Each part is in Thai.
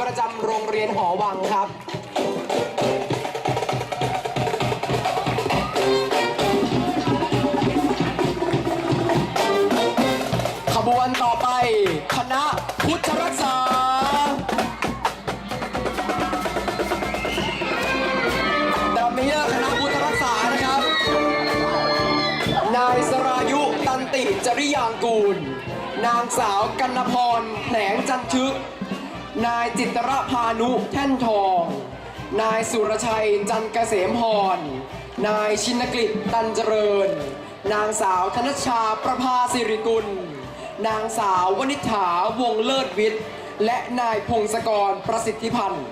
ประจำโรงเรียนหอวังครับขบวนต่อไป คณะพุทธรักษา ดัมเมเยอร์คณะพุทธรักษานะครับ นายสรายุตันติจริยางกูล นางสาวกันนพรแผลงจันทึก นายจิตรพานุแท่นทอง นายสุรชัยจันเกษมพร นายชินกฤษตันเจริญ นางสาวธนชาประภาสิริกุล นางสาววนิษฐาวงเลิศวิทย์ และนายพงศกรประสิทธิพันธ์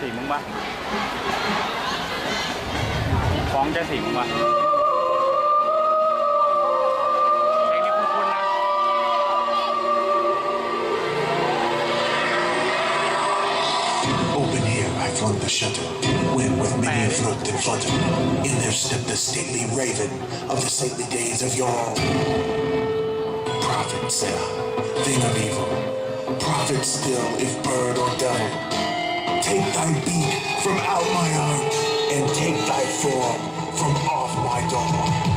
สีมึงปะฟ้องจะสีมึงปะ the shutter. When with many a flirt and flutter, in there stepped the stately raven of the saintly days of yore. Prophet said I, thing of evil. Prophet still, if bird or devil. Take thy beak from out my heart, and take thy form from off my door.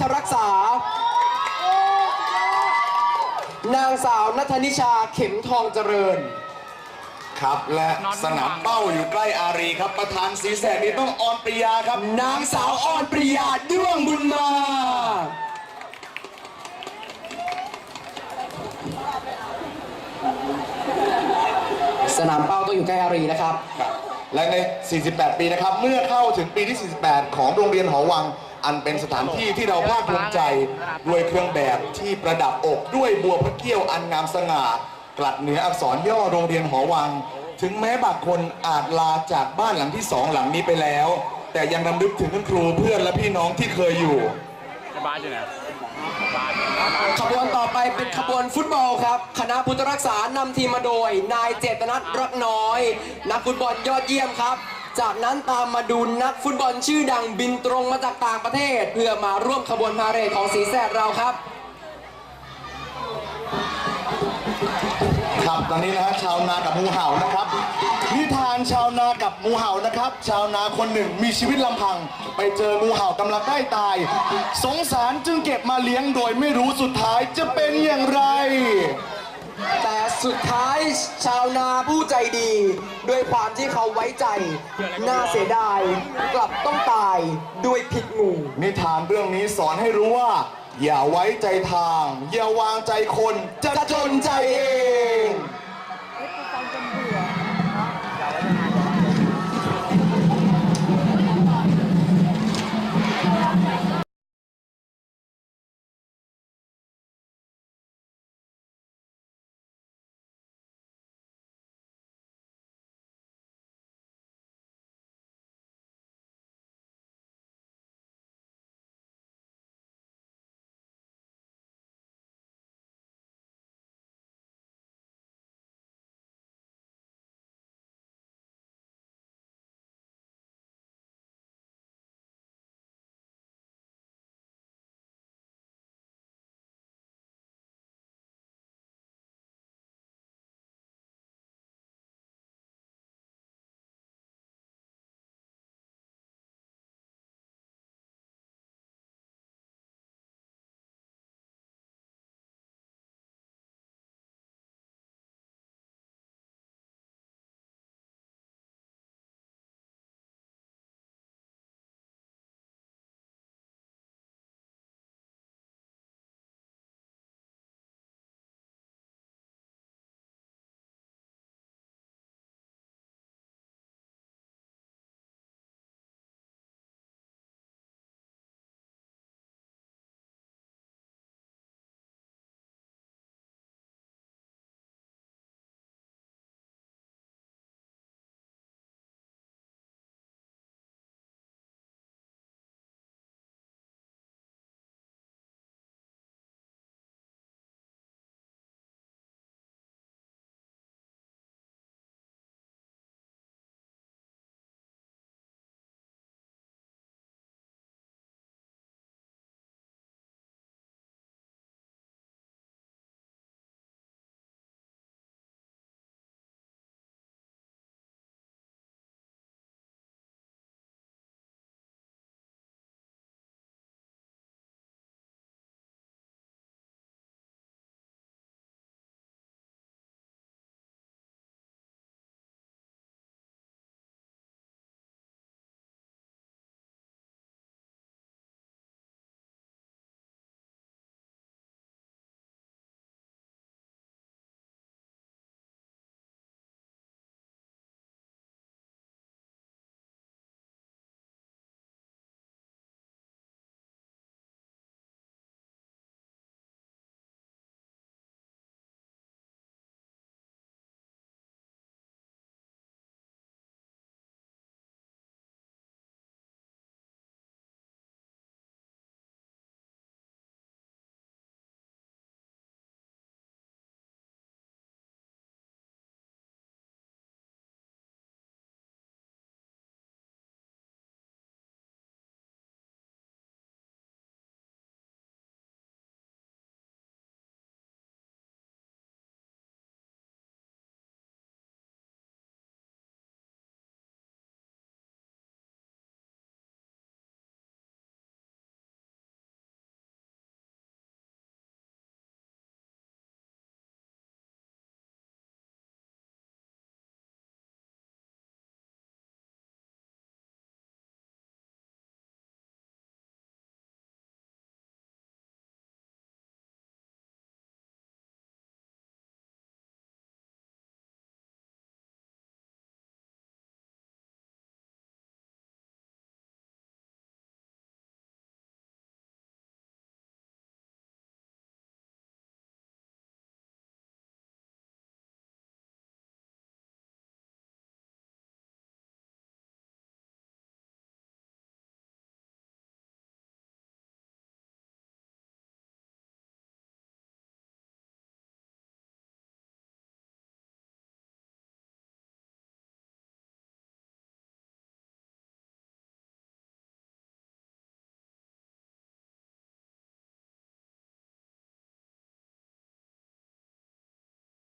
คณะพุทธรักษา นางสาวนัทนิชาเข็มทองเจริญ ครับและสนามเป้าอยู่ใกล้อารีครับประธานสีแสกนี้ต้องออนปริยาครับ นางสาวออนปริยาด้วงบุญมาสนามเป้าต้องอยู่ใกล้อารีนะครับครับและใน 48 ปีนะครับ เมื่อเข้าถึงปีที่ 48 ของโรงเรียนหอวัง อันเป็นสถานที่ที่เราภาคภูมิใจด้วยเครื่องแบบที่ประดับอกด้วยบัวพระเกี้ยวอันงามสง่ากลัดเหนืออักษรย่อโรงเรียนหอวัง ถึงแม้บางคนอาจลาจากบ้านหลังที่สองหลังนี้ไปแล้ว แต่ยังรำลึกถึงคุณครูเพื่อนและพี่น้องที่เคยอยู่บ้านอยู่ไหนขบวนต่อไปเป็นขบวนฟุตบอลครับ คณะพุทธรักษานำทีมมาโดย นายเจตนัทรักน้อย นักฟุตบอลยอดเยี่ยมครับ จากนั้นตามมาดูนักฟุตบอลชื่อดังบินตรงมาจากต่างประเทศ เพื่อมาร่วมขบวนพาเหรดของสีแสดเราครับ ครับตอนนี้นะฮะชาวนากับงูเห่านะครับ นิทานชาวนากับงูเห่านะครับ ชาวนาคนหนึ่งมีชีวิตลำพัง ไปเจองูเห่ากำลังใกล้ตาย สงสารจึงเก็บมาเลี้ยงโดยไม่รู้สุดท้ายจะเป็นอย่างไร แต่สุดท้ายชาวนาผู้ใจดี ด้วยความที่เขาไว้ใจ น่าเสียดาย กลับต้องตายด้วยพิษงูนิทานเรื่องนี้สอนให้รู้ว่า อย่าไว้ใจทาง อย่าวางใจคน จะจนใจเอง